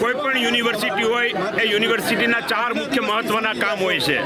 કોઈ પણ યુનિવર્સિટી હોય એ યુનિવર્સિટીના ચાર મુખ્ય મહત્વના કામ હોય છે.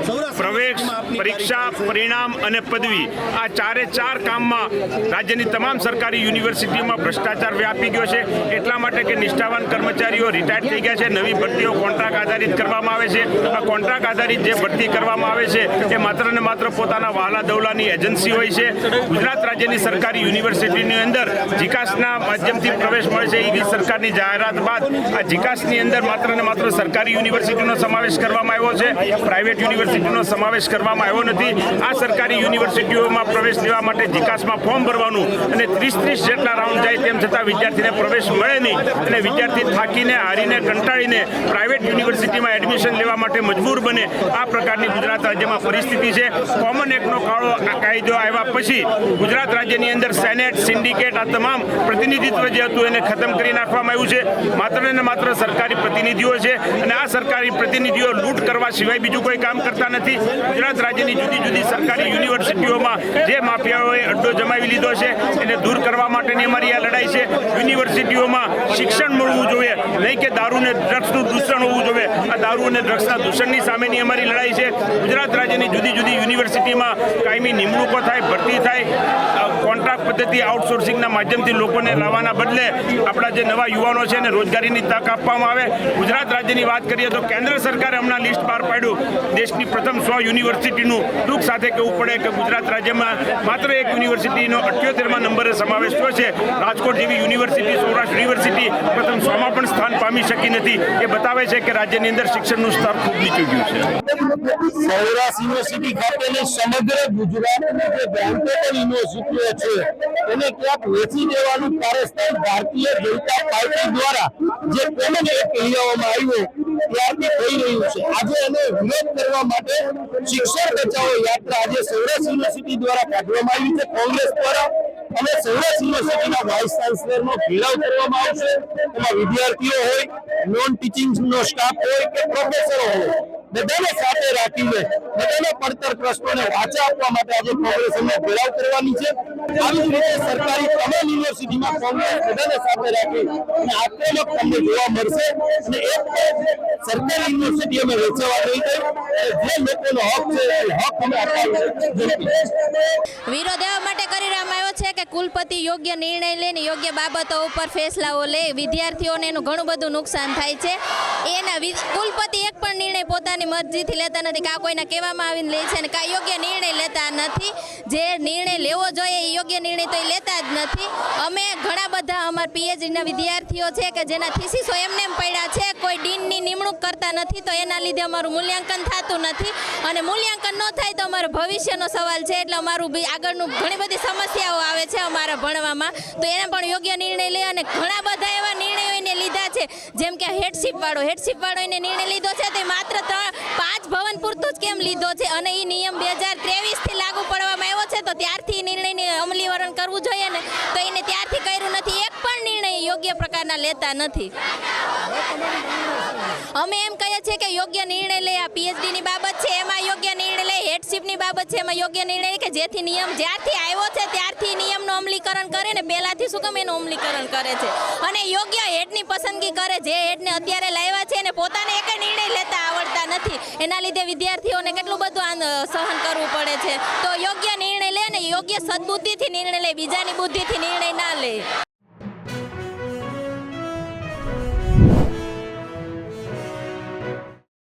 પ્રવેશ પરીક્ષા પરિણામ અને પદવી. આ ચારે ચાર કામમાં રાજ્યની તમામ સરકારી યુનિવર્સિટીમાં ભ્રષ્ટાચાર વ્યાપી ગયો છે. એટલા માટે કે નિષ્ઠાવાન કર્મચારીઓ રિટાયર થઈ ગયા છે. નવી ભરતીઓ કોન્ટ્રાક્ટ આધારિત કરવામાં આવે છે. આ કોન્ટ્રાક્ટ આધારિત જે ભરતી કરવામાં આવે છે એ માત્ર ને માત્ર પોતાના વહાલા દવલાની એજન્સી હોય છે. ગુજરાત રાજ્યની સરકારી યુનિવર્સિટીની અંદર જીકાસના માધ્યમથી પ્રવેશ મળે છે. એવી સરકારની જાહેરાત બાદ આ જીકાસની અંદર માત્ર ને માત્ર સરકારી યુનિવર્સિટીનો સમાવેશ કરવામાં આવ્યો છે, પ્રાઇવેટ યુનિવર્સિટીનો સમાવેશ કરવામાં આવ્યો નથી. આ સરકારી યુનિવર્સિટીઓમાં પ્રવેશ લેવા માટે જીકાસમાં ફોર્મ ભરવાનું અને ત્રીસ ત્રીસ જેટલા રાઉન્ડ જાય તેમ છતાં વિદ્યાર્થીને પ્રવેશ મળે નહીં અને વિદ્યાર્થી થાકીને, હારીને, કંટાળીને પ્રાઇવેટ યુનિવર્સિટીમાં એડમિશન લેવા માટે મજબૂર બને. આ પ્રકારની ગુજરાત રાજ્યમાં પરિસ્થિતિ છે. કોમન એક્ટનો કાળો કાયદો આવ્યા પછી ગુજરાત રાજ્યની અંદર સેનેટ, સિન્ડિકેટ આ તમામ પ્રતિનિધિત્વ જે હતું એને ખતમ કરી નાખવામાં આવ્યું છે. માત્ર ને માત્ર સરકારી પ્રતિનિધિઓ છે અને આ સરકારી પ્રતિનિધિઓ લૂંટ કરવા સિવાય બીજું કોઈ કામ કરતા નથી. ગુજરાત રાજ્યની જુદી જુદી સરકારી યુનિવર્સિટીઓમાં જે માફિયાઓએ અડ્ડો જમાવી લીધો છે, એને દૂર કરવા માટેની અમારી આ લડાઈ છે. યુનિવર્સિટીઓમાં શિક્ષણ મળવું જોઈએ, નહીં કે દારૂને ડ્રગ્સનું દૂષણ હોવું જોઈએ. આ દારૂ અને ડ્રગ્સના દૂષણની સામેની અમારી લડાઈ છે. ગુજરાત રાજ્યની જુદી જુદી યુનિવર્સિટીમાં કાયમી નિમણૂકો થાય, ભરતી થાય. પદ્ધતિ આઉટસોર્સિંગના માધ્યમથી લોકોને લાવવાના બદલે આપણા જે નવા યુવાનો છે એને રોજગારીની તક આપવામાં આવે. ગુજરાત રાજ્યની વાત કરીએ તો કેન્દ્ર સરકારે હમણાં લિસ્ટ બહાર પાડ્યું. દેશની પ્રથમ સો યુનિવર્સિટીનું ટૂંક સાથે કહેવું પડે કે ગુજરાત રાજ્યમાં માત્ર એક યુનિવર્સિટીનો અઠ્યોતેરમાં નંબરે સમાવેશ થયો છે. રાજકોટ જેવી યુનિવર્સિટી, સૌરાષ્ટ્ર યુનિવર્સિટી પ્રથમ સોમાં પણ સ્થાન પામી શકી નથી. એ બતાવે છે કે રાજ્યની અંદર શિક્ષણનું સ્તર ખૂબ નીચું ગયું છે. સૌરાષ્ટ્ર યુનિવર્સિટી ખાતેની સમગ્ર ગુજરાતની જે બ્રાન્ડેડ યુનિવર્સિટીઓ છે એને ક્યાંક વેચી દેવાનું કારસ્તાન ભારતીય જનતા પાર્ટી દ્વારા જે કોમન એક્ટ લેવામાં આવ્યો, ત્યારથી થઈ રહ્યું છે. આજે એને વિરોધ કરવા માટે શિક્ષણ બચાવો યાત્રા આજે સૌરાષ્ટ્ર યુનિવર્સિટી દ્વારા કાઢવામાં આવી છે. કોંગ્રેસ દ્વારા અને સૌરાષ્ટ્ર યુનિવર્સિટીના વાઇસ ચાન્સલરનો ઘેરાવ કરવામાં આવશે. એમાં વિદ્યાર્થીઓ હોય નોન ટીચિંગ નો સ્ટાફ હોય કે પ્રોફેસરો હોય. બધાને સાથે રાખીને બધાને પડતર પ્રશ્નોને વાચા આપવા માટે આજે કોંગ્રેસ ઘેરાવ કરવાની છે. આવી જ રીતે સરકારી તમામ યુનિવર્સિટીમાં કોંગ્રેસ બધાને સાથે રાખી અને આક્રમક તમને જોવા મળશે. અને એક સરકારી યુનિવર્સિટી અમે વેચવા નહીં ગઈ. જે લોકોનો હક છે, એ હક અમે અપાવી વિરોધ એવા માટે કરી રહ્યામાં આવ્યો છે કે કુલપતિ યોગ્ય નિર્ણય લઈને યોગ્ય બાબતો ઉપર ફેસલાઓ લે. વિદ્યાર્થીઓને એનું ઘણું બધું નુકસાન થાય છે. એના કુલપતિ એક પણ નિર્ણય પોતાની મરજીથી લેતા નથી. કાં કોઈના કહેવામાં આવીને લે છે અને કાં યોગ્ય નિર્ણય લેતા નથી. જે નિર્ણય લેવો જોઈએ એ યોગ્ય નિર્ણય તો એ લેતા જ નથી. અમે ઘણા બધા અમારા પીએચડીના વિદ્યાર્થીઓ છે કે જેના થીસીસો એમને એમ પડ્યા છે, કોઈ ડીનની નિમણૂક કરતા નથી તો એના લીધે અમારું મૂલ્યાંકન થતું નથી. અને મૂલ્યાંકન ન થાય તો અમારો ભવિષ્યનો સવાલ છે એટલે અમારું આગળનું ઘણી બધી સમસ્યાઓ આવે છે અમારા ભણવામાં. તો એને પણ યોગ્ય નિર્ણય લે અને ઘણા બધા એવા નિર્ણયો એને લીધા છે. જેમ કે હેડશીપ વાળો હેડશીપ વાળો એને નિર્ણય લીધો છે માત્ર ત્રણ, પાંચ ભવન પૂરતું જ કેમ લીધો છે? અને એ નિયમ બે હજાર ત્રેવીસથી લાગુ પડવામાં આવ્યો છે, તો ત્યારથી નિર્ણયને અમલીકરણ કરવું જોઈએ ને, તો એને ત્યારથી કર્યું નથી, એક પણ નિર્ણય યોગ્ય પ્રકારના લેતા નથી. અમે એમ કહીએ છીએ કે યોગ્ય નિર્ણય લે, આ પીએચડીની બાબત છે, એમાં યોગ્ય નિર્ણય લે, હેડશીપની બાબત છે, એમાં યોગ્ય નિર્ણય કે જેથી નિયમ જ્યારથી આવ્યો છે, ત્યારથી નિયમનું અમલીકરણ કરે ને, પહેલાંથી શું ગમે એનું અમલીકરણ કરે છે? અને યોગ્ય હેડની પસંદગી કરે, જે હેડને અત્યારે લાવ્યા છે ને પોતાને એક નિર્ણય લેતા આવડતા નથી. એના લીધે વિદ્યાર્થીઓને કેટલું બધું સહન કરવું પડે છે. તો યોગ્ય નિર્ણય લે ને યોગ્ય સદબુદ્ધિથી નિર્ણય લે, બીજાની બુદ્ધિથી નિર્ણય ના લે.